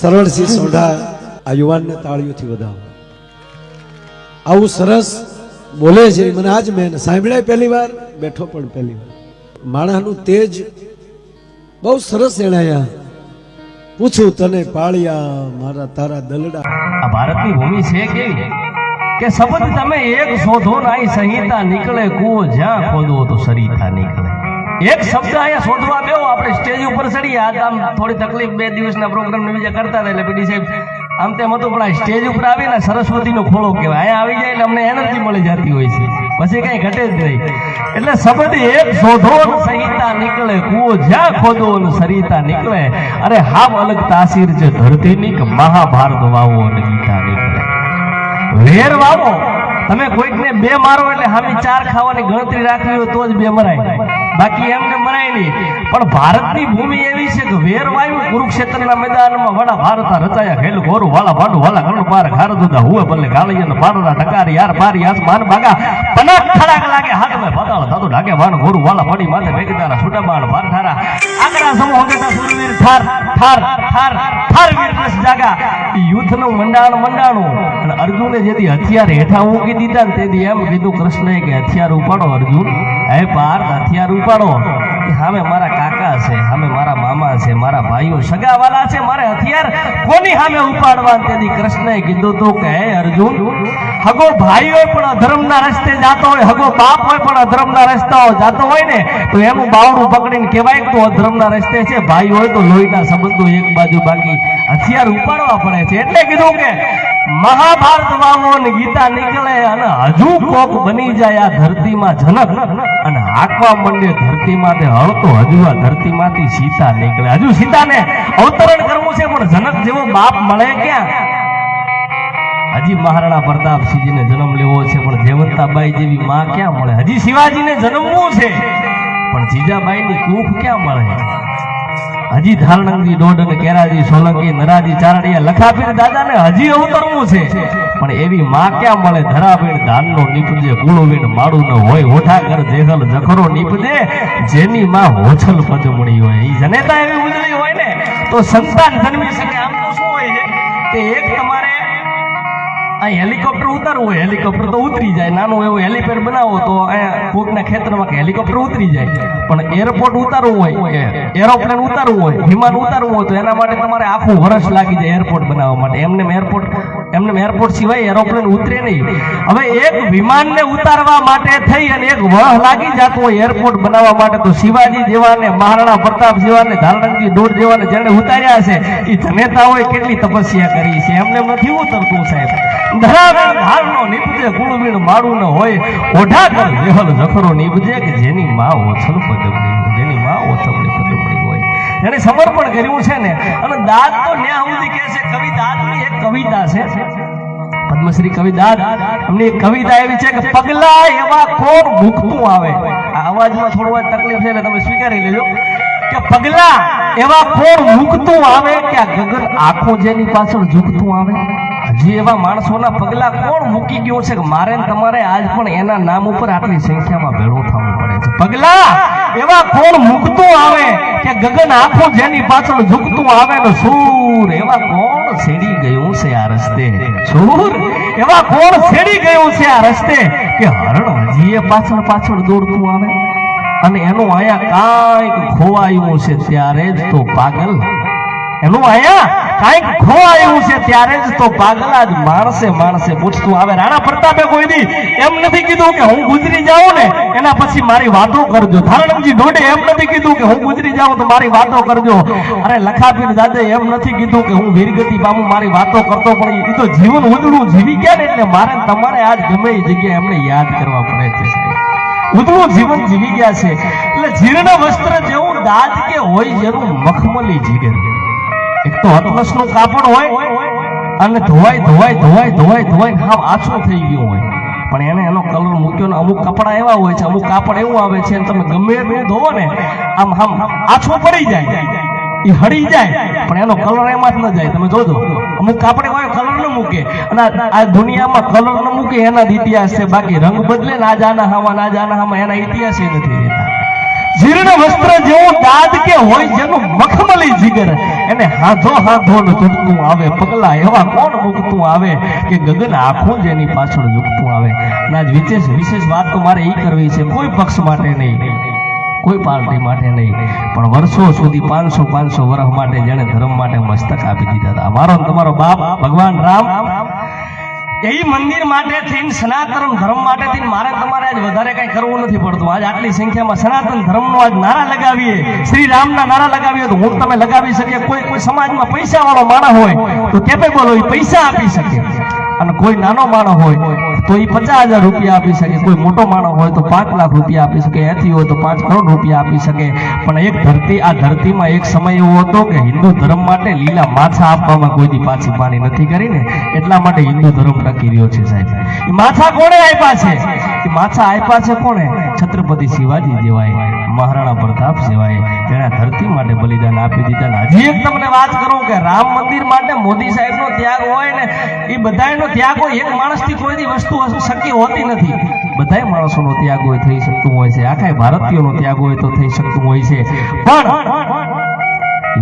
સરળસિંહ સોઢા આ યુવાનને તાળીઓથી વધાવો. આવું સરસ બોલે છે. મને આજ મેં સાંભળ્યા પહેલી વાર, બેઠો પણ પહેલી વાર. માણસનું તેજ બહુ સરસ એણાયા. પૂછું તને પાળ્યા, મારા તારા દલડા. આ ભારતની ભૂમિ છે કે કે શબ્દ તમે એક શોધો નાઈ સંહિતા નીકળે, કૂવો જ્યાં ખોદવો તો સરિતા નીકળે. એક શબ્દ અહીંયા શોધવા બેવો આપણે સ્ટેજ ઉપર ચડીએ. આ આમ થોડી તકલીફ, બે દિવસના પ્રોગ્રામ બીજા કરતા હતા એટલે પીડી સાહેબ, આમ તેમ હતું, પણ આ સ્ટેજ ઉપર આવીને સરસ્વતીનો ખોળો કહેવાય. અહીંયા આવી જાય એટલે અમને એનર્જી મળી જતી હોય છે. પછી કઈ ઘટે જ નહીં. એટલે શબ્દ એક શોધો સહિતા નીકળે કુઓ જ્યાં ખોદો સરિતા નીકળે. અરે હાવ અલગ તાસીર છે ધરતીની મહાભારત વાવો અને ગીતા નીકળે. વેર વાવો. તમે કોઈકને બે મારો એટલે હામી ચાર ખાવાની ગણતરી રાખવી હોય તો જ બે મરાય. બાકી એમને મનાય નહીં. પણ ભારતની ભૂમિ એવી છે કે વેર વાયુ કુરુક્ષેત્રના મેદાનમાં વડા ભારતા રચાયા ખેલ ગોરુ વાલા ભાંડુ, વાલા ગણ પાર, ખાર દુધા હુએ ભલે ગાળિયા પાડરા ટકારી, યાર પારી આસમાન બાગા. પનાક ખડાક લાગે, હાથ મે પાતાળ થાતો ઢાકે, વાણ ગોરુ વાલા પડી માથે મેઘદારા છૂટા બાણ ભાર ઠારા. આગરા સમૂહ હગતા સુરવીર, ઠાર ઠાર ઠાર ઠાર વીર જાગા. યુદ્ધનું મંડાણ મંડાણું. અને અર્જુને જેથી હથિયાર હેઠા મૂકી દીધા ને તેથી એમ કીધું કૃષ્ણએ કે હથિયાર ઉપાડો અર્જુન. હે પાર્થ, હથિયાર ઉપાડો. કે હામે મારા કાકા છે, અમે મારા મામા છે, મારા ભાઈઓ સગાવાલા છે, મારે હથિયાર કોની સામે ઉપાડવા? તેથી કૃષ્ણએ કીધું, તું કે અર્જુન, હગો ભાઈ હોય પણ અધર્મના રસ્તે જાતો હોય, હગો બાપ હોય પણ અધર્મના રસ્તાઓ જાતો હોય ને, તો એનું બાવડું પકડીને કહેવાય કે તું અધર્મના રસ્તે છે, ભાઈ હોય તો લોહીના સંબંધો એક બાજુ બાકી, હથિયાર ઉપાડવા પડે છે. એટલે કીધું કે, મહાભારત વાવો ને ગીતા નીકળે અને હજુ કોક બની જાય આ ધરતીમાં જનક, અને હાકવા મંડે ધરતીમાં તે હળતો, હજુ આ ધરતીમાંથી સીતા નીકળે. હજુ સીતાને અવતરણ કરવું છે, પણ જનક જેવો બાપ મળે ક્યાં? હજી મહારાણા પ્રતાપસિંહજીને જન્મ લેવો છે, પણ જેવંતાબાઈ જેવી માં ક્યાં મળે? હજી શિવાજીને જન્મવું છે, પણ જીજાબાઈની કૂખ ક્યાં મળે? હજી ધારણંગી ડોડ અને કેરાજી સોલંકી નરાજી ચારડિયા લખાપીર દાદાને હજી અવતરવું છે. પણ એવી માં ક્યાં મળે? ધરાવીણ ધાનનો નીપજે કુળવીણ માળું ન હોય હોઠાગર જેહલ જખરો નીપજે, જેની માં હોછલ પજમણી હોય. ઈ જનેતા એવી ઉજળી હોય ને, તો સંતાન જન્મી શકે. આમ તો શું હોય છે? કે એક તમારે હેલિકોપ્ટર ઉતારવું હોય, હેલિકોપ્ટર તો ઉતરી જાય. નાનું એવું હેલિપેડ બનાવો તો કોકના ખેતરમાં કે હેલિકોપ્ટર ઉતરી જાય. પણ એરપોર્ટ ઉતારવું હોય એરોપ્લેન ઉતારવું હોય, વિમાન ઉતારવું હોય, તો એના માટે તમારે આખું વર્ષ લાગી જાય એરપોર્ટ બનાવવા માટે. એમને એરપોર્ટ એમને એરપોર્ટ સિવાય એરોપ્લેન ઉતરે નહીં. હવે એક વિમાનને ઉતારવા માટે થઈ અને એક વહ લાગી જતો હોય એરપોર્ટ બનાવવા માટે, તો શિવાજી જેવાને, મહારાણા પ્રતાપ જેવાને, ધારણજી ડોર જેવાને જેને ઉતાર્યા છે એ જનેતાઓએ કેટલી તપસ્યા કરી છે? એમને નથી ઉતરતું સાહેબ. ધરાવીણ નીપજે, કુળવીણ માળું ન હોય. ઓઢા કર જખરો નીપજે કે જેની માં ઓછલ પદમણી જેને સમર્પણ કર્યું છે ને. અને દાદ તો ન્યા સુધી કહે છે, કવિ દાદની એક કવિતા છે. પદ્મશ્રી કવિ દાદ, એમની એક કવિતા એવી છે કે, પગલા એવા કોણ ભૂખતું આવે. આ અવાજમાં થોડું વાર તકલીફ છે, એટલે તમે સ્વીકારી લેજો. કે પગલા એવા કોણ મૂકતું આવે કે આ ગગન આંખો જેની પાછળ ઝૂકતું આવે. હજી એવા માણસોના પગલા કોણ મૂકી ગયો છે કે મારે તમારે આજ પણ એના નામ ઉપર આટલી સંખ્યામાં ભેળો થવું પડે છે. પગલા એવા કોણ મૂકતું આવે કે ગગન આંખો જેની પાછળ ઝૂકતું આવે ને સૂર? એવા કોણ સેડી ગયું છે આ રસ્તે? સૂર? એવા કોણ સેડી ગયું છે આ રસ્તે કે હરણ હજી એ પાછળ પાછળ દોડતું આવે? અને એનું અહીંયા કાંઈક ખોવાયું છે ત્યારે જ તો પાગલ એનું અહીંયા કાંઈક ખોવાયું છે, ત્યારે જ તો પાગલા જ માણસે માણસે પૂછતું આવે, રાણા પ્રતાપે કોઈ દી એમ નથી કીધું કે હું ગુજરી જાઉં ને? એના પછી મારી વાતો કરજો. ધારણજી ડોડે એમ નથી કીધું કે હું ગુજરી જાઉં તો મારી વાતો કરજો. અરે લખાપીર દાદે એમ નથી કીધું કે હું વીરગતિ બાબુ મારી વાતો કરતો પણ એ તો જીવન ઉજળું, જીવી ગયા ને એટલે મારે તમારે આજ ગમે એ જગ્યાએ એમને યાદ કરવા પડે છે, સાહેબ. જીવન જીવી ગયા છે. એટલે જીર્ણ વસ્ત્ર જેવું દાદ કે હોય, જેનું મખમલી જીગર એક તો હતલસનું કાપડ હોય અને ધોવાય ધોવાય ધોવાય ધોવાય ધોવાય હાવ આછું થઈ ગયું હોય. પણ એને એનો કલર મૂક્યો ને અમુક કપડા એવા હોય છે, અમુક કાપડ એવું આવે છે તમે ગમે એટલું ધોવો ને, આમ આમ આછું પડી જાય. એ હળી જાય, પણ એનો કલર એમાં જ ન જાય. તમે જોજો, અમુક કાપડે હોય કલર ન મૂકે. અને આ- આ દુનિયામાં કલર ન મૂકે, એના જ ઇતિહાસ છે. બાકી રંગ બદલે ના જાના હામાં ના જાના હામાં એના ઇતિહાસ નથી રહેતા. જીર્ણ વસ્ત્ર જેવું દાદ કે હોય જેનું મખમલી જીગર. એને હાધો હાથો ઝૂકતું આવે. પગલા એવા કોણ મૂકતું આવે કે ગગન આખું જ એની પાછળ ઝૂકતું આવે? ના વિશેષ વિશેષ વાત તો મારે એ કરવી છે. કોઈ પક્ષ માટે નહીં. કોઈ પાર્ટી માટે નહીં. પણ વર્ષો સુધી પાંચસો પાંચસો વર્ષ માટે જેણે ધર્મ માટે મસ્તક આપી દીધા હતા. મારો તમારો બાપ ભગવાન રામ એ મંદિર માટે થઈને સનાતન ધર્મ માટે થઈને મારે તમારે આજ વધારે કઈ કરવું નથી પડતું. આજ આટલી સંખ્યામાં સનાતન ધર્મનો આજ નારા લગાવીએ, શ્રી રામના નારા લગાવીએ, તો હું તમે લગાવી શકીએ. કોઈ કોઈ સમાજમાં પૈસા વાળો માણસ હોય, તો કેપેબલ હોય, પૈસા આપી શકે. અને કોઈ નાનો માણસ હોય તો એ પચાસ હજાર રૂપિયા આપી શકે. કોઈ મોટો માણસ હોય તો પાંચ લાખ રૂપિયા આપી શકે. એથી હોય તો પાંચ કરોડ રૂપિયા આપી શકે. પણ એક ધરતી, આ ધરતીમાં એક સમય એવો હતો કે હિન્દુ ધર્મ માટે લીલા માછા આપવામાં કોઈ દી પાછી પાણી નથી કરીને, એટલા માટે હિન્દુ ધર્મ ટકી રહ્યો છે સાહેબ. એ માછા કોણે આપ્યા છે? માછા આપ્યા છે કોણે? છત્રપતિ શિવાજી જેવાય, મહારાણા પ્રતાપ ધરતી માટે બલિદાન આપી દીધા હજી એક તમને વાત કરું કે રામ મંદિર માટે મોદી સાહેબનો ત્યાગ હોય ને, એ બધાયનો ત્યાગ હોય, એક માણસથી કોઈ વસ્તુ શક્ય હોતી નથી. બધાય માણસોનો ત્યાગ હોય, થઈ શકતું હોય છે. આખા ભારતીયોનો ત્યાગ હોય તો થઈ શકતું હોય છે. પણ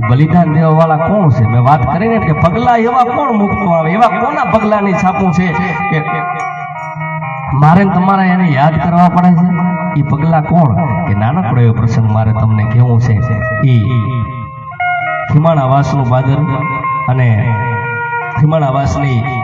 બલિદાન દેવા વાળા કોણ છે? મેં વાત કરી ને કે પગલા એવા કોણ મૂકતું આવે? એવા કોના પગલાની છાપું છે કે મારે તમારે એને યાદ કરવા પડે છે? એ પગલા કોણ? કે નાનકડો એવો પ્રસંગ મારે તમને કેવું છે. એ ખીમાણા વાસનું બાદર અને ખીમાણા વાસની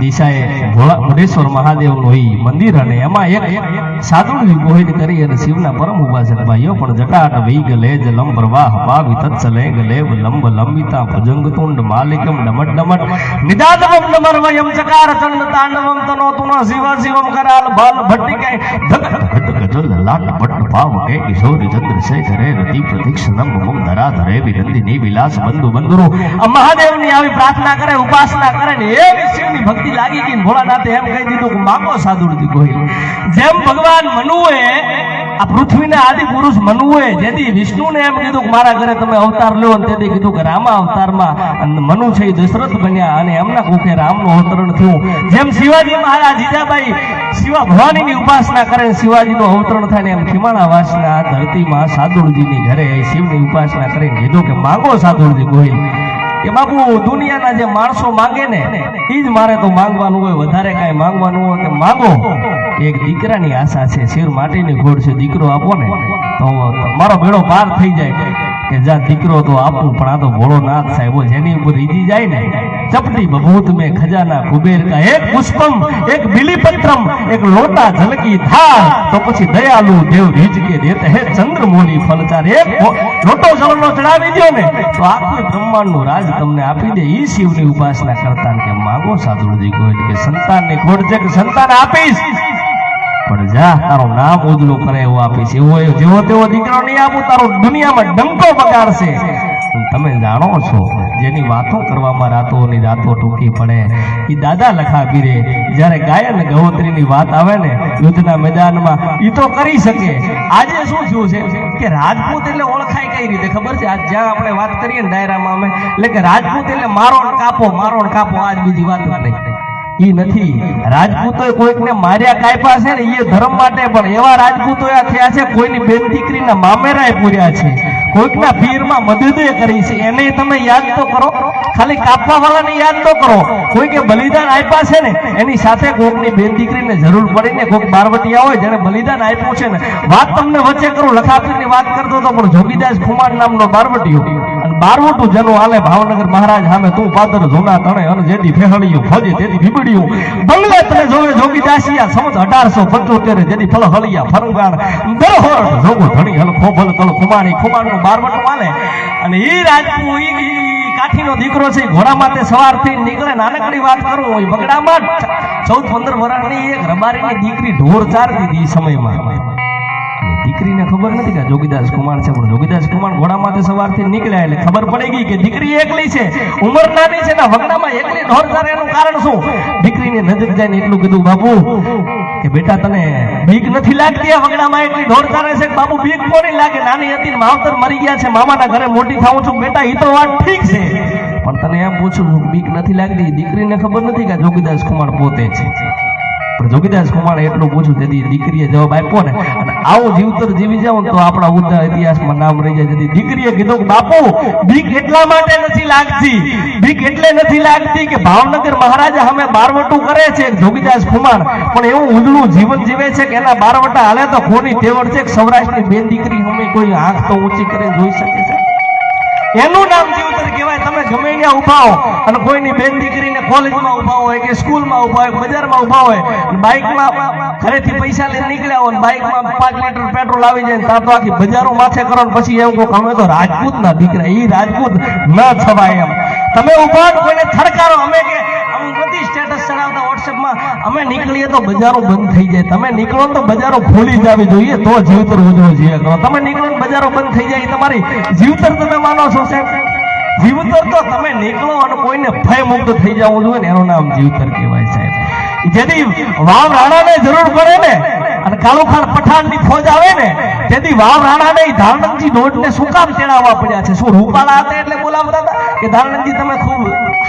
દિશાએ ભોળા મુઢેશ્વર મહાદેવનું ઈ મંદિર અને એમાં એક સાધુની ગોહિત કરી અને શિવના પરમ ઉપાસન ભાઈઓ પણ જટાટ વેગ લેજ લંબ પ્રવાહ પાવિ તત્સલેગ લેવ લંબ લંબિતા ભજંગ તુંડ માલિકમ ડમટ ડમટ નિદાદવમ નમર વયમ ચકાર ચંડ તાંડવમ તનો તુનો શિવ શિવમ કરાલ ભલ ભટ્ટિકાય ધગ ગજલ લાટ ધરા ધરે વિનંદિની વિલાસ બંધુ બંધુરો આ મહાદેવની આવી પ્રાર્થના કરે ઉપાસના કરે ભક્તિ લાગી ગઈ એમ કહી દીધું કે માગો ગોહિલ જેમ ભગવાન મનુએ આ પૃથ્વીના આદિ પુરુષ મનુએ જેથી વિષ્ણુને એમ કીધું કે મારા ઘરે તમે અવતાર લો અને તેથી કીધું કે રામા અવતારમાં મનુ છે દશરથ બન્યા અને એમના કુખે રામનું અવતરણ થયું. જેમ શિવાજી મહારાજ જીજાબાઈ શિવા ભવાનીની ઉપાસના કરે શિવાજીનું અવતરણ થાય ને એમ ખીમાણા વાસના ધરતીમાં સાદુરજીની ઘરે શિવની ઉપાસના કરીને કીધું કે માગો સાદુરજી ગોહિલ કે બાપુ, દુનિયાના જે માણસો માંગે ને એ જ મારે તો માંગવાનું હોય, વધારે કાંઈ માંગવાનું હોય કે માંગો? એક દીકરાની આશા છે, શિર માટીની ઘોડ છે, દીકરો આપો ને, તો મારો બેડો પાર થઈ જાય કે જા દીકરો તો આપું, પણ આ તો ભોળો નાથ સાહેબો જેની ઉપર રીજી જાય ને, ચપટી બભૂત મેં ખજાના કુબેર કા, એક પુષ્પમ, એક બિલીપત્રમ, એક લોટા ઝલકી થાળ, તો પછી દયાલુ દેવ રીજ કે દેત હે ચંદ્રમોની ફલચાર, એક લોટો જળનો ચડાવી દો ને, તો આખું બ્રહ્માંડનું રાજ તમને આપી દે, ઈ શિવની ઉપાસના કરતા કે માગો સાધુજી કોઈ કે સંતાનની ખોડ છે કે સંતાન આપીશ? પણ જા, તારો નામ ઉજળું કરે એવું આપીશ એવો જેવો તેવો દીકરો નહીં આપું, તારો દુનિયામાં ડંકો બગાડશે તમે જાણો છો, જેની વાતો કરવામાં રાતોની રાતો ટૂંકી પડે એ દાદા લખા પીરે. જ્યારે ગાયન ગહોત્રીની વાત આવે ને, યુદ્ધના મેદાનમાં એ તો કરી શકે. આજે શું થયું છે? કે રાજપૂત એટલે ઓળખાય કઈ રીતે? ખબર છે? આજ જ્યાં આપણે વાત કરીએ ને ડાયરામાં અમે, એટલે કે રાજપૂત એટલે મારો કાપો મારો કાપો, આજ બીજી વાત નહીં. ઈ નથી. રાજપૂતો કોઈકને માર્યા કાપ્યા છે ને એ ધર્મ માટે પણ. એવા રાજપૂતો થયા છે, કોઈની બેન દીકરીના મામેરાએ પૂર્યા છે. કોઈકના પીરમાં મદદે કરી છે. એને તમે યાદ તો કરો. ખાલી કાપવા વાળાને યાદ તો કરો. કોઈકે બલિદાન આપ્યા છે ને, એની સાથે કોઈકની બેન દીકરીને જરૂર પડીને કોઈક બારવટિયા હોય જેને બલિદાન આપ્યું છે ને, વાત તમને વચ્ચે કરું, લખાપીરની વાત કરતો હતો પણ જોગીદાસ કુમાર નામનો બારવટીયો. બારવટું જેનું હાલે ભાવનગર મહારાજ સામે તું પાદર જોના તણે અને જેથી ફેહળિયું ફજે તેથી બીબડ્યું બંગલે તને જોવે જોગીદાસિયા સમજ અઢારસો પંચોતેર જેથી ફળ હળિયા ફરંગાણ દરહોર જોગો ધણી હલ ખોભલ તળ ખુમાણી ખુમાણનું બારવટું હાલે. અને એ રાજપૂ કાઠીનો દીકરો છે ઘોડા માટે સવાર થઈ નીકળે, નાનકડી વાત કરું હોય બગડામાં ચૌદ પંદર વર્ષની એક રબારીની દીકરી ઢોર ચાર દીધી સમયમાં. દીકરીને ખબર નથી કે જોગીદાસ કુમાર છે, પણ જોગીદાસ કુમાર ઘોડામાંથી સવારથી નીકળ્યા એટલે ખબર પડી ગઈ કે દીકરી એકલી છે, ઉંમર નાની છે ને વગડામાં એકલી ઢોર ચારે એનું કારણ શું? દીકરીની નજર જાય ને એટલું કીધું, બાપુ, કે બેટા તને બીક નથી લાગતી આ વગડામાં એટલી ઢોર ચારે છે બાપુ બીક કોની લાગે? નાની હતી માવતર મરી ગયા છે, મામાના ઘરે મોટી થાઉં છું, બેટા એ તો વાત ઠીક છે. પણ તને એમ પૂછું, બીક નથી લાગતી? દીકરીને ખબર નથી કે જોગીદાસ કુમાર પોતે છે. પણ જોગીદાસ કુમારે એટલું પૂછ્યું તેથી દીકરીએ જવાબ આપ્યો ને. અને આવું જીવતર જીવી જાવ તો આપણા ઉદ્ધા ઇતિહાસમાં નામ રહી જાય. તેથી દીકરીએ કીધું કે, બાપુ બીક એટલા માટે નથી લાગતી. બીક એટલે નથી લાગતી કે ભાવનગર મહારાજા અમે બારવટું કરે છે જોગીદાસ કુમાર. પણ એવું ઊંધળું જીવન જીવે છે કે એના બારવટા હાલે તો કોની તેવડ છે સૌરાષ્ટ્રની બેન દીકરી અમે કોઈ આંખ તો ઊંચી કરીને જોઈ શકે છે? એનું નામ જીવતર ગમે ત્યાં ઊભા અને કોઈની બેન દીકરીને કોલેજમાં ઊભા હોય કે સ્કૂલમાં ઊભા હોય, બજારમાં ઊભા હોય બાઇકમાં ઘરેથી પૈસા લઈને નીકળ્યા હોય બાઇકમાં પાંચ લીટર પેટ્રોલ આવી જાય ત્યાં તો આખી બજારો માથે કરો પછી એમ કહો અમે તો રાજપૂતના દીકરા એ રાજપૂત ન છવાય એમ. તમે હો કોઈને થડકારો અમે કે બધી સ્ટેટસ ચડાવતા વોટ્સએપમાં અમે નીકળીએ તો બજારો બંધ થઈ જાય. તમે નીકળો ને તો બજારો ભૂલી જવી જોઈએ, તો જીવતર ઉજવો જોઈએ તમે નીકળો ને બજારો બંધ થઈ જાય તમારી જીવતર તમે માનો છો સાહેબ. જીવતર તો તમે નીકળો અને કોઈને ભય મુક્ત થઈ જવું જોઈએ ને એનું નામ જીવતર કહેવાય સાહેબ. જેથી વાવ રાણાને જરૂર પડે ને અને કાલુખાન પઠાણની ફોજ આવે ને, તેથી વાવ રાણાને ઈ ધારણજી દોડને શું કામ તેડાવવા પડ્યા છે? શું રૂપાળા હતા એટલે બોલાવતા હતા? કે ધારણજી તમે ખૂબ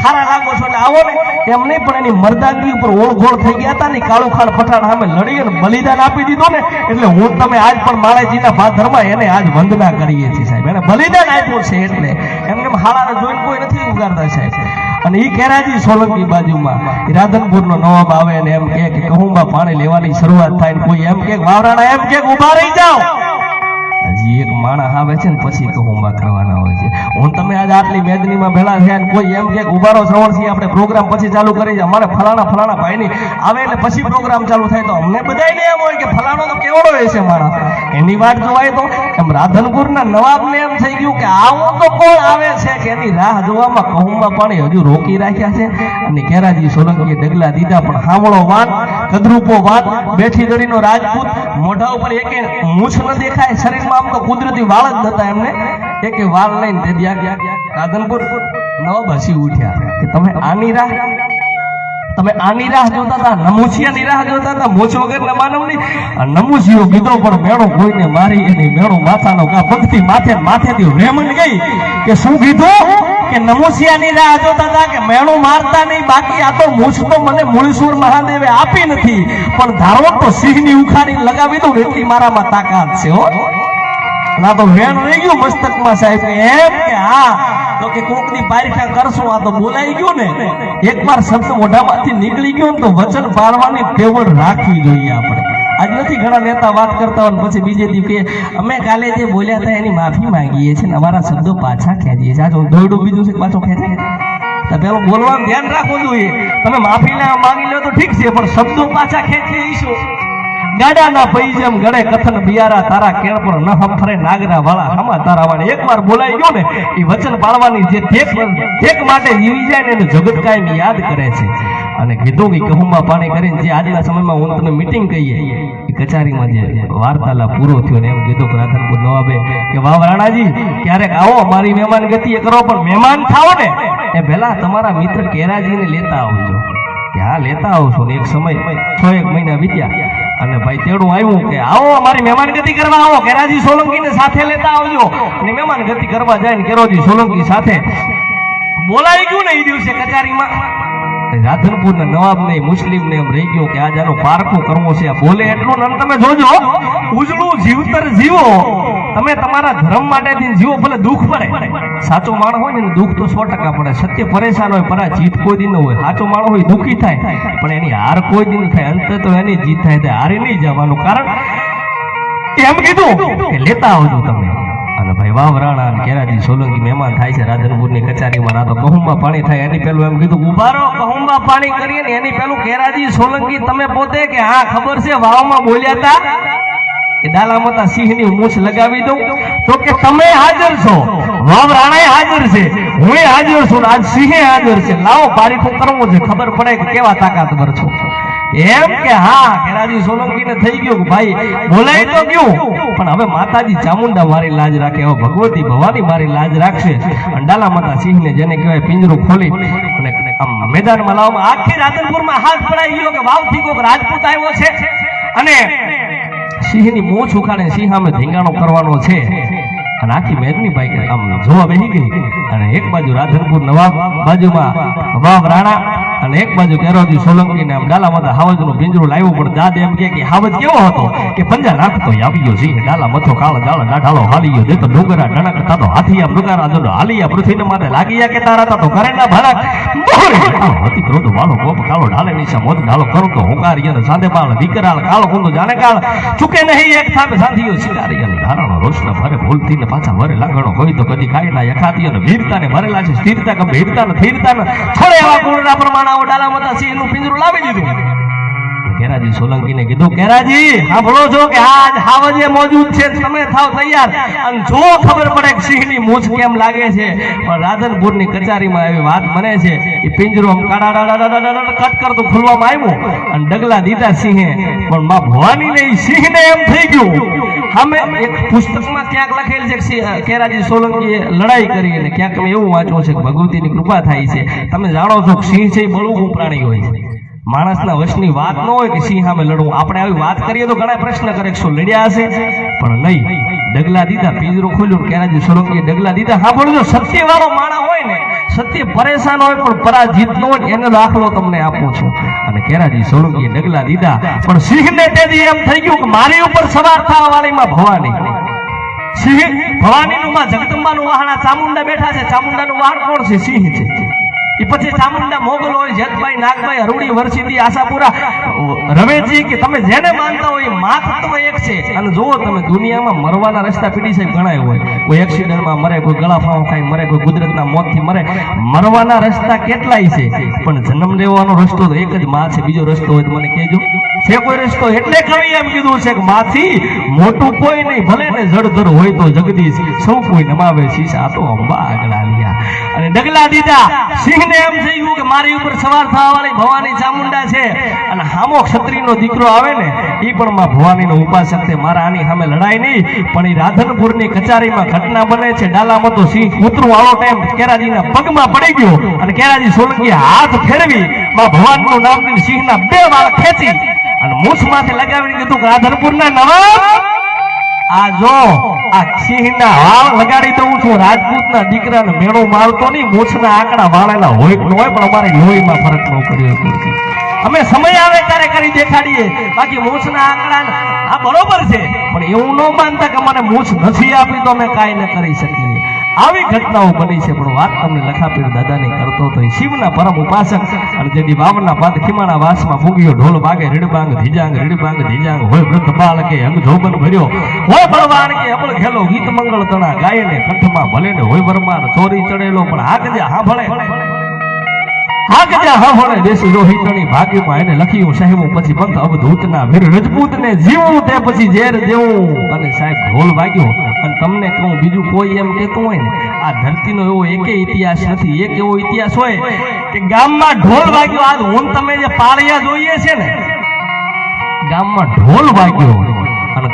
સારા લાગો છો એટલે આવો ને. એમ નહીં, પણ એની મરદાગી ઉપર ઓળઘોળ થઈ ગયા હતા ને કાળુખાન પઠાણ સામે લડી અને બલિદાન આપી દીધું ને. એટલે હું, તમે આજ પણ માળાજીના ભાદરમાં એને આજ વંદના કરીએ છીએ સાહેબ. એને બલિદાન આપ્યું છે એટલે એમને હાળાને જોઈને કોઈ નથી ઉગાડતા સાહેબ. અને એ કેરાજી સોલંકી બાજુમાં રાધનપુરનો નવાબ આવે ને એમ કે કહુંબા પાણી લેવાની શરૂઆત થાય ને કોઈ એમ કે વાવરાણા એમ કે ઊભા રહી જાઓ. એક માણસ આવે છે ને પછી કહુંબા કરવાના હોય છે. હું તમે આજે આટલી મેદનીમાં ભેળા થયા ને કોઈ એમ કે ઉભારો શ્રવણસિંહ આપણે પ્રોગ્રામ પછી ચાલુ કરી છે. અમારે ફલાણા ફલાણા ભાઈની આવે એટલે પછી પ્રોગ્રામ ચાલુ થાય તો અમને બધાયને એમ હોય કે ફલાણો તો કેવડો હશે માણસ. એની વાત જોવાય તો એમ રાધનપુરના નવાબને એમ થઈ ગયું કે આવો તો કોણ આવે છે કે એની રાહ જોવામાં કહુંબા પાણી હજુ રોકી રાખ્યા છે અને કેરાજી સોલંકી ડગલા દીધા. પણ હામળો વાન કદરૂપો વાન બેઠી દડીનો રાજપૂત મોઢા ઉપર એક મૂછ ન દેખાય, શરીરમાં આમ તો કુદરતી વાળ જ હતા એમને. એક વાળ લઈને તે ત્યાં રાધનપુર નવાબ હસી ઉઠ્યા કે તમે આની રાહ તમે આની રાહ જોતા હતા, નમુસિયાની રાહ જોતા હતા, મોછ વગર ના માનવની? આ નમુસિયો કીધો, પણ મેળો કોઈને મારી એની મેળો માથાનો કા પગથી માથે, માથેથી રેમંડ ગઈ કે શું કીધું? કે નમુસિયાની રાહ જોતા હતા કે મેણું મારતા નહીં, બાકી આ તો મૂછ તો મને મૂળીસુર મહાદેવે આપી નથી. પણ ધારો તો સિંહની ઉખાડી લગાવી દઉં એટલી મારામાં તાકાત છે, હો. ના તો વેણ રહી ગયું મસ્તકમાં સાહેબ એમ કે હા, તો કે કોકની પારીખા કરશું, આ તો બોલાઈ ગયું ને. એકવાર શબ્દ મોઢામાંથી નીકળી ગયો ને તો વચન પાળવાની ટેવડ રાખવી જોઈએ આપણે. આજ નથી ઘણા નેતા વાત કરતા હોય પછી બીજે દી કે અમે કાલે જે બોલ્યા હતા એની માફી માંગીએ છીએ અમારા શબ્દો પાછા ખેંચીએ છીએ. આજે દોરડું બીજું છે પાછો ખેંચે? તો બોલવાનું ધ્યાન રાખવું જોઈએ. તમે માફી ના માંગી લો તો ઠીક છે, પણ શબ્દો પાછા ખેંચીએ ગાડાના પૈ જેમ ગળે કથન બિયારા તારા કેળ પર ન હમફરે નાગરા વાળા હમા તારા વાળા. એકવાર બોલાઈ ગયો ને એ વચન પાળવાની જે ટેક માટે જીવી જાય ને એનું જગત કાયમ યાદ કરે છે. અને કીધું કે કહુંમાં પાણી કરીને જે આજના સમયમાં હું તમે મિટિંગ કહીએ કચેરીમાં જે વાર્તાલાપ પૂરો થયો ને એમ કીધું કે રાધનપુર નવાબે કે વાવ રાણાજી ક્યારેક આવો, મારી મહેમાન ગતિ કરો, પણ મહેમાન થાવ ને. એ પહેલા તમારા મિત્ર કેરાજીને લેતા આવજો. કે, હા, લેતા આવશો ને, એક સમય, છ એક મહિના વીત્યા. અને ભાઈ તેડું આવ્યું કે, આવો અમારી મહેમાન ગતિ કરવા આવો, કેરાજી સોલંકીને સાથે લેતા આવજો. અને મહેમાન ગતિ કરવા જાય ને કેરોજી સોલંકી સાથે બોલાઈ ગયું ને એ દિવસે કચારીમાં. રાધનપુરના મુસ્લિમ ને એમ રહી ગયો કે આજ આનો પારખો કરવો છે. બોલે એટલું ને તમે જોજો, ઉજળું જીવતર જીવો. તમે તમારા ધર્મ માટે જીવો, ભલે દુઃખ પડે. સાચો માણસ હોય ને દુઃખ તો સો ટકા પડે. સત્ય પરેશાન હોય પરા જીત કોઈ દિન ન હોય. સાચો માણસ હોય, દુઃખી થાય. પણ એની હાર કોઈ દિન થાય. અંતે તો એની જીત થાય હારી નહીં જવાનું. કારણ, એમ કીધું કે લેતા આવજો તમે. અને ભાઈ વાવરાણા અને કેરાજી સોલંકી મહેમાન થાય છે રાધનપુરની કચેરીમાં. ના તો કહુંબા પાણી થાય, એની પેલું એમ કીધું ઉભારો કહુંબા પાણી કરીએ ને એની પેલું કેરાજી સોલંકી, તમે પોતે કે હા, ખબર છે, વાવમાં બોલ્યા હતા કે ડાલામાતા સિંહની મૂછ લગાવી દઉં. તો કે તમે હાજર છો. વાવ રાણાએ હાજર છે. હું હાજર છું આજ સિંહે હાજર છે. લાવો પારીખું કરવું છે. ખબર પડે કે કેવા તાકાતવર છો. એમ કે, હા કેરાજી સોલંકી ને થઈ ગયું ભાઈ બોલાય તો ગયું. પણ હવે માતાજી ચામુંડા મારી લાજ રાખે, હવે ભગવતી ભવાની મારી લાજ રાખશે. અંડાલા માતા સિંહ ને જેને કહેવાય પિંજરું ખોલી અને આમ મેદાનમાં લાવવામાં આખી રાધનપુરમાં હાથ પડાઈ ગયો કે વાવથી કોક રાજપૂત આવ્યો છે. અને સિંહની મોં ઉખાડે સિંહ અમે ધીંગાણો કરવાનો છે. અને આખી મેદની બાઈક આમ જોવા બેસી ગઈ. અને એક બાજુ રાધનપુર નવાબ બાજુમાં વાવ રાણા અને એક બાજુ કેરોજી સોલંકી ને આમ ડાલા માથે હાવજનું પિંજરું લાવ્યું, પણ દાદ એમ કે હાવજ કેવો હતો કે પંજા નાખતો આવ્યો સિંહ ડાલા મથો, કાળ ડાળો નાઢાળો હાલી ગયો તો ડુંગરા ડણક તાતો હાથીયા મૃગારા જો હાલિયા પૃથ્વીને મારે લાગીયા કે તારા ના કાળો ઢાલે જાણે કાળ. ચૂકે નહીં એક થામે સાંધીયો શિકારી ધારણો રોષને ભરે ભૂલથી ને પાછા ભરે લાગણો હોય તો કદી ખાઈ ના વીરતાને ભરેલા છે, સ્થિરતા ને સ્થિરતા ને થોડે એવા ગુણના પ્રમાણાઓ ડાલામાં સિંહનું પિંજરું લાવી દીધું. કેરાજી સોલંકીને કીધું કેરાજી સાંભળો છો કે આજ હાવજે મોજૂદ છે, તમે થાવ તૈયાર. અને જો ખબર પડે કે સિંહની મૂછ કેમ લાગે છે, પણ રાધનપુરની કચેરીમાં એવી વાત બને છે, એ પિંજરો આમ કાડાડાડાડાડાડા કટ કરતું ખુલવામાં આવ્યું અને ડગલા દીધા સિંહે પણ માં ભવાની ને એમ થઈ ગયું અમે એક પુસ્તકમાં ક્યાંક લખેલ છે કે કેરાજી સોલંકીએ લડાઈ કરી અને ક્યાંક તમે એવું વાંચો છે કે ભગવતીની કૃપા થાય છે. તમે જાણો છો કે સિંહ છે એ બળવું પ્રાણી હોય છે. માણસના વશની વાત ન હોય કે સિંહ સામે લડવું. આપણે આવી વાત કરીએ તો ઘણા પ્રશ્ન કરે શું લડ્યા હશે? પણ નહીં. ડગલા દીધા, પિંજરો ખોલ્યું કેરાજી સોલંકીએ ડગલા દીધા. હા બોલો સત્ય વાળો માણા હોય ને, સત્ય પરેશાન હોય પણ પરાજિત ન હોય એનો દાખલો તમને આપું છું. અને કેરાજી સોલંકીએ ડગલા દીધા, પણ સિંહને તેથી એમ થઈ ગયું કે મારી ઉપર સવાર થવા વાળીમાં ભવાની. સિંહ ભવાનીનું માં જગદંબાનું વાહણા ચામુંડા બેઠા છે, ચામુંડાનું વાહણ કોણ છે? સિંહ છે. એ પછી ચામુંડા મોગલ હોય, જેતભાઈ, નાગભાઈ હરુડી વરસીદી, આશાપુરા. રમેશજી કે તમે જેને માનતા હોય એ મા એક છે. અને જુઓ તમે, દુનિયામાં મરવાના રસ્તા પીડી સાહેબ ઘણા હોય. કોઈ એક્સિડન્ટમાં મરે, કોઈ ગળા ફાંવ ખાઈ મરે, કોઈ કુદરતના મોતથી મરે. મરવાના રસ્તા કેટલાય છે. પણ જન્મ લેવાનો રસ્તો તો એક જ માં છે. બીજો રસ્તો હોય તો મને કહેજો. છે કોઈ રસ્તો? એટલે કવિ એમ કીધું છે કે માથી મોટું કોઈ નહીં, ભલે ને જળધર હોય તો જગદીશ. સૌ કોઈ નમાવે શીશ. આ તો અંબા આગળ અને ડગલા દીધા. સિંહને એમ થઈ કે મારી ઉપર સવાર થવા વાળી ભવાની ચામુંડા છે. અને હામો ક્ષત્રિયનો દીકરો આવે ને એ પણ માં ભવાનીનો ઉપાસક છે. મારા આની સામે લડાઈ નહીં, પણ એ રાધનપુરની કચારીમાં ઘટના બને છે. ડાલામાં તો સિંહ કૂતરું આવો ટાઈમ કેરાજીના પગમાં પડી ગયો અને કેરાજી સોલંકી હાથ ફેરવી માં નામ સિંહ સિંહના બે વાળ ખેંચી અને મૂછ માથે લગાવીને કીધું કે રાધનપુરના નવાબ આ જો, આ સિંહના વાળ લગાડી દઉં છું. રાજપૂતના દીકરાને મેળો મારતો નહીં, મૂછના આંકડા વાળેલા હોય ન હોય, પણ અમારે લોહીમાં ફરક ન કર્યો અમે સમય આવે ત્યારે કરી દેખાડીએ. બાકી મૂછના આંકડા આ બરોબર છે, પણ એવું ન માનતા કે મને મૂછ નથી આપી તો અમે કાંઈ ન કરી શકીએ. આવી ઘટનાઓ બની છે, પણ વાત તમને લખાપીર દાદાને કરતો હતો શિવના પરમ ઉપાસક અને જેથી વાવના પાદ ખીમાના વાસમાં ફૂગ્યો, ઢોલ વાગે, રીડબાંગ, ધીજાંગ રીડબાંગ, ધીજાંગ, હોય વૃદ્ધ બાળકે અંગ જોબન ભર્યો. હોય બળવાન કે અમલ ખેલો ગીત મંગળ તણા ગાયને કંઠમાં ભલે ને હોય વરમાર ચોરી ચડેલો, પણ હાકજે અને સાહેબ ઢોલ વાગ્યો, અને તમને કહું, બીજું કોઈ એમ કહેતું હોય ને, આ ધરતીનો એવો એકે ઇતિહાસ નથી, એક એવો ઇતિહાસ હોય કે ગામમાં ઢોલ વાગ્યો, આજ હું તમે જે પાળિયા જોઈએ છે ને, ગામમાં ઢોલ વાગ્યો.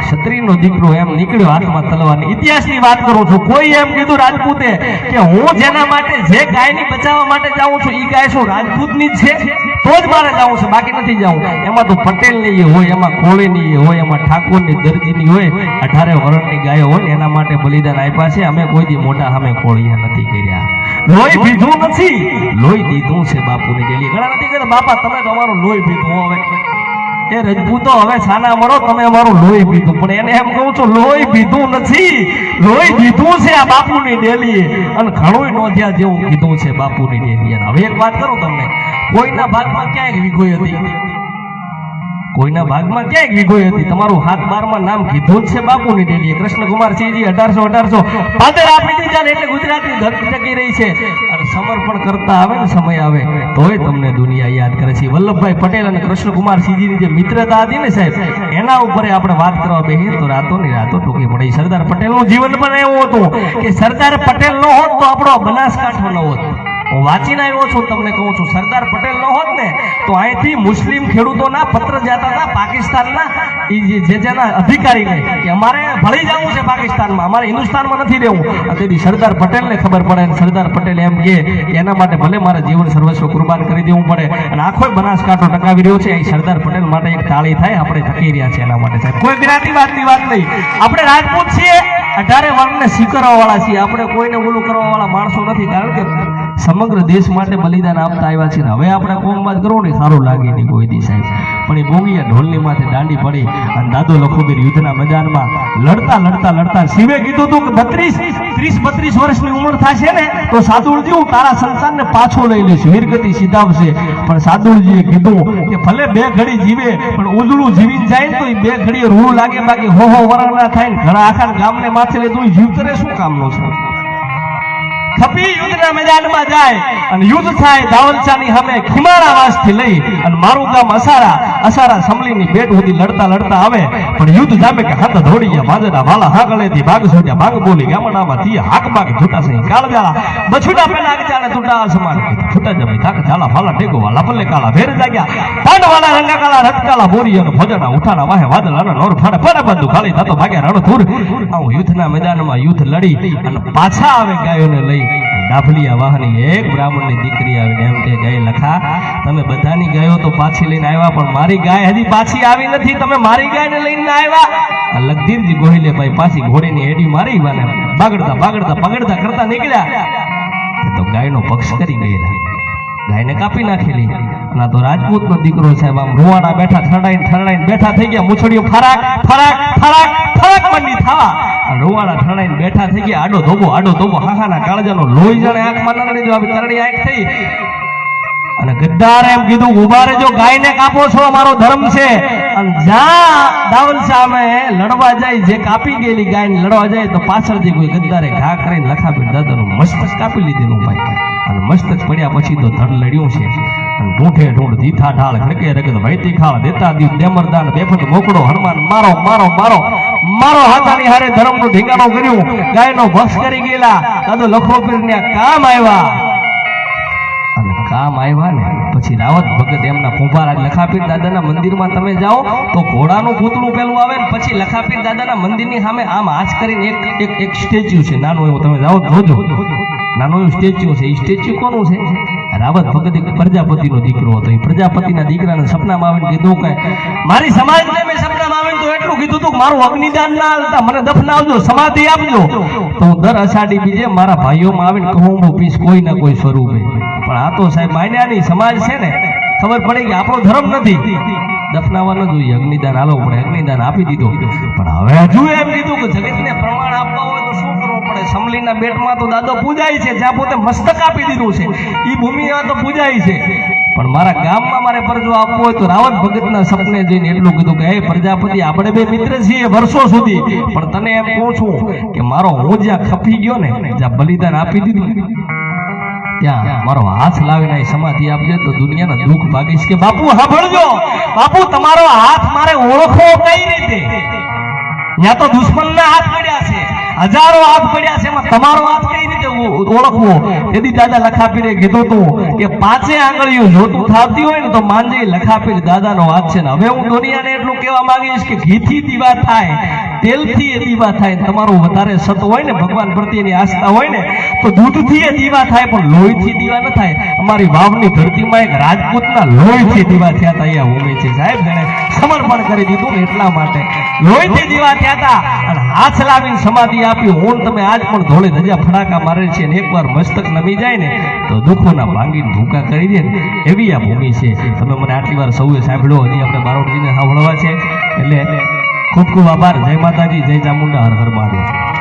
ક્ષત્રિયનો દીકરો એમ નીકળ્યો હાથમાં તલવારની. ઇતિહાસની વાત કરું છું. કોઈ એમ કીધું રાજપૂતે કે હું જેના માટે જે ગાયની બચાવવા માટે જાઉં છું, ઈ ગાય શું રાજપૂતની છે? તો જ મારે જવું છે. બાકી નથી જવું એમાં તો પટેલની હોય, એમાં કોળીની હોય, એમાં ઠાકોરની દરજીની હોય, અઢારે વર્ણની ગાયો હોય ને એના માટે બલિદાન આપ્યા છે. અમે કોઈ દી મોટા સામે કોળિયા નથી કર્યા. લોહી પીધું નથી. લોહી દીધું છે બાપુની ડેલી ઘણા નથી કહેતા બાપા, તમે તમારું લોહી પીધું હવે. એ રજપૂતો હવે છાના મરો તમે અમારું લોહી પીધું. પણ એને એમ કહું છું, લોહી પીધું નથી. લોહી પીધું છે આ બાપુની ડેલી અને ઘણું નોંધ્યા જેવું કીધું છે બાપુની ડેલી હવે એક વાત કરું તમને. કોઈના ભાગમાં ક્યાંય વિગોઈ હતી? કોઈના ભાગમાં ક્યાંય વિગોઈ હતી તમારું હાથ બારમાં નામ કીધું જ છે બાપુની ડેલીએ કૃષ્ણકુમાર સિંહજી અઢારસો અઢારસો. પાદર આપી દીધા ને એટલે ગુજરાતની ધરતી ટકી રહી છે. અને સમર્પણ કરતા આવે ને સમય આવે, તોય તમને દુનિયા યાદ કરે છે. વલ્લભભાઈ પટેલ અને કૃષ્ણકુમાર સિંહજીની જે મિત્રતા હતી ને સાહેબ, એના ઉપર આપણે વાત કરવા બેહીએ તો રાતોની રાતો ટૂંકી પડી. સરદાર પટેલનું જીવન પણ એવું હતું કે સરદાર પટેલ ન હોત તો આપણો બનાસકાંઠો ન હોત. હું વાંચીને આવ્યો છું, તમને કહું છું, સરદાર પટેલ ન હોત ને, તો અહીંથી મુસ્લિમ ખેડૂતોના પત્ર જતા હતા પાકિસ્તાનના જે જેના અધિકારીને કે અમારે ભળી જવું છે પાકિસ્તાનમાં, અમારે હિન્દુસ્તાનમાં નથી રહેવું. તેથી સરદાર પટેલને ખબર પડે સરદાર પટેલ એમ કે એના માટે ભલે મારે જીવન સર્વસ્વ કુરબાન કરી દેવું પડે, અને આખો બનાસકાંઠો ટકાવી રહ્યો છે એ સરદાર પટેલ માટે એક તાળી થાય, આપણે ટકી રહ્યા છે એના માટે. સાહેબ, કોઈ જ્ઞાતિ વાતની વાત નહીં. આપણે રાજપૂત છીએ, અઢારે વર્ગને સ્વીકારવા વાળા છીએ, આપણે કોઈને ઓલું કરવા વાળા માણસો નથી, કારણ કે સમગ્ર દેશ માટે બલિદાન આપતા આવ્યા છે હવે આપણે કોમવાદ કરો ને, સારું લાગે નહીં કોઈ દી સાહેબ. પણ એ બોંગીયા ઢોલની માથે દાંડી પડી અને દાદો લખોબીર યુદ્ધના મેદાનમાં લડતા લડતા લડતા શિવે કીધું હતું કે બત્રીસ, ત્રીસ, બત્રીસ વર્ષની ઉંમર થશે ને, તો સાદુળજી હું તારા સંસારને પાછો લઈ લઈશ, વીરગતિ સીધાવશે પણ સાદુળજીએ કીધું કે ભલે બે ઘડી જીવે, પણ ઉજળું જીવીને જાય તો એ બે ઘડીએ રૂડું લાગે, બાકી હો હો વરણ ના થાય ઘણા આખા ગામને માથે લે તું જીવતરે શું કામનો છે? ખપી યુદ્ધના મેદાનમાં જાય અને યુદ્ધ થાય દાવલચાની સામે ખીમારા વાસથી લઈ અને મારું ગામ અસારા અસારા સમલીની ભેટ સુધી લડતા લડતા આવે. પણ યુદ્ધ જામે કે હાથ દોડી ગયા ભાજડા વાલા હાગળેથી ભાગ સોડ્યા ભાગ બોલી ગામડામાં થી હાક બાગ છૂટા સહી કાળજાળા બછુડા પેલા આગચાને તૂટા સમાન છૂટા જમે થાક ચાલા ફાલા ટેકો વાલા ભલે કાળા ભેર જાગ્યા. પાંડવાલા રંગા કાળા, રથકાળા બોરી અને ભજના ઉઠાના વાહે વાદળાના નોર ફાડે. ફાડે બંધુ ખાલી થતો ભાગ્યા રણધૂર. આવું યુદ્ધના મેદાનમાં યુદ્ધ લડી અને પાછા આવે ગાયોને લઈ ડાભલિયા વાહની એક બ્રાહ્મણની દીકરી આવીને એમ કે ગાય લખા, તમે બધાની ગાયો તો પાછી લઈને આવ્યા, પણ મારી ગાય હજી પાછી આવી નથી. તમે મારી ગાયને લઈને આવ્યા. લગધીરજી ગોહિલે ભાઈ પાછી ઘોડીની હેડી મારી વાને બાગડતા બાગડતા પગડતા કરતા નીકળ્યા. તો ગાયનો પક્ષ કરી ગયેલા. ગાયને કાપી નાખેલી. અને તો તો રાજપૂતનો દીકરો સાહેબ આમ રોવાડા બેઠા ઠરડાઈને ઠરડાઈને બેઠા થઈ ગયા. મૂછડીઓ ફરાક ફરાક ફરાક ફરાક મંડી થવા. રૂવાડા ઠરડાઈને બેઠા થઈ ગયા. આડો ધોબો આડો ધોબો. હાહાના કાળજાનો લોહી જાણે આંખમાં નરણી જો આવી તરણી આંખ થઈ. અને ગદ્દાર એમ કીધું, ઊભા રહેજો, ગાયને કાપો છો મારો ધર્મ છે. લડવા જાય, જે કાપી ગયેલી ગાયને લડવા જાય, તો પાછળથી કોઈ ગદ્દારે ઘા કરીને લખાપી દાદાનું મસ્તક કાપી લીધેલું ભાઈ. પડ્યા પછી તો ધડ લડ્યું છે. અને ઢૂંઢે ઢૂંઢ દીઠા ઢાળ ખડકે રગત, વૈતી ખાળ હનુમાન, મારો મારો મારો મારો હાથાની હારે ધર્મનું ઢીંગાણું કર્યું. ગાયનો ભક્ષ કરી ગયેલા. દાદો લખો પીરને, કામ આવ્યા. કામ આવ્યા ને, પછી રાવત ભગત એમના કુંભારા લખાપીર દાદાના મંદિરમાં તમે જાઓ, તો ઘોડાનું પૂતળું પેલું આવે ને, પછી લખાપીર દાદાના મંદિરની સામે આમ હાથ કરીને એક એક એક સ્ટેચ્યુ છે. નાનું એવું તમે જાઓ, જોજો. નાનું એવું સ્ટેચ્યુ છે. એ સ્ટેચ્યુ કોનું છે? રાવત ભગત એક પ્રજાપતિનો દીકરો હતો. એ પ્રજાપતિના દીકરાને સપનામાં આવીને કીધું કે મારી સમાજને મેં સપનામાં આવીને તો એટલું કીધું હતું મારું અગ્નિદાન ના હાલતા. મને દફનાવજો સમાધિ આપજો. તો હું દર અષાઢી બીજે મારા ભાઈઓમાં આવીને કહું, હું પીશ કોઈ ના કોઈ સ્વરૂપે. પણ આ તો સાહેબ માન્યાની સમાજ છે ને, ખબર પડી કે આપણો ધર્મ નથી. દફનાવા જોઈએ અગ્નિદાન આલો પડે, અગ્નિદાન આપી દીધો. પણ હવે હજુ એમ કીધું કે જગતને પ્રમાણ આપવા હોય તો શું કરવું પડે? સમલીના બેટમાં તો દાદો પૂજાય છે, જ્યાં પોતે મસ્તક આપી દીધું છે. એ ભૂમિમાં તો પૂજાય છે. પણ મારા ગામમાં મારે પરજો આપવો હોય તો રાવત ભગતના સપને જોઈને એટલું કીધું કે, હે પ્રજાપતિ, આપણે બે મિત્ર છીએ વર્ષો સુધી. પણ તને એમ કહું છું કે, મારો હું જ્યાં ખપી ગયો ને, જ્યાં બલિદાન આપી દીધું. ત્યાં મારો હાથ લાવીને સમાધિ આપજે તો દુનિયાના દુઃખ ભાગીશ કે બાપુ, સાંભળજો. બાપુ, તમારો હાથ મારે ઓળખવો કઈ રીતે? યા તો દુશ્મનના હાથ પડ્યા છે. હજારો હાથ પડ્યા છે તમારો હાથ કઈ રીતે ઓળખવો? તેથી દાદા લખાપીરે કીધું હતું કે પાંચે આંગળીઓ જોતું થાપતી હોય ને તો માંજે લખાપીર દાદાનો હાથ છે ને. હવે હું દુનિયાને એટલું કહેવા માંગીશ કે ઘીથી દીવા થાય. તેલથી એ દીવા થાય. તમારું વધારે સત હોય ને, ભગવાન પ્રત્યેની આસ્થા હોય ને, તો દૂધથી એ દીવા થાય, પણ લોહીથી દીવા ન થાય. અમારી વાવની ધરતીમાં એક રાજપૂતના લોહીથી દીવા થયા હતા, અહીંયા ભૂમિ છે. સાહેબ, જેણે સમર્પણ કરી દીધું ને એટલા માટે. લોહીથી દીવા થયા હતા, અને હાથ લાવીને સમાધિ આપી. હું તમે આજ પણ ધોળે ધજા ફડાકા મારે છે ને, એકવાર મસ્તક નમી જાય ને, તો દુઃખોના ભાંગીને ભૂકા કરી દે એવી આ ભૂમિ છે. તમે મને આટલી વાર સૌએ સાંભળ્યો, હજી આપણે બારોટજીને સાંભળવા છે. એટલે ખૂબ ખૂબ આભાર. જય માતાજી જય ચામુંડા હર હર મહાદેવ.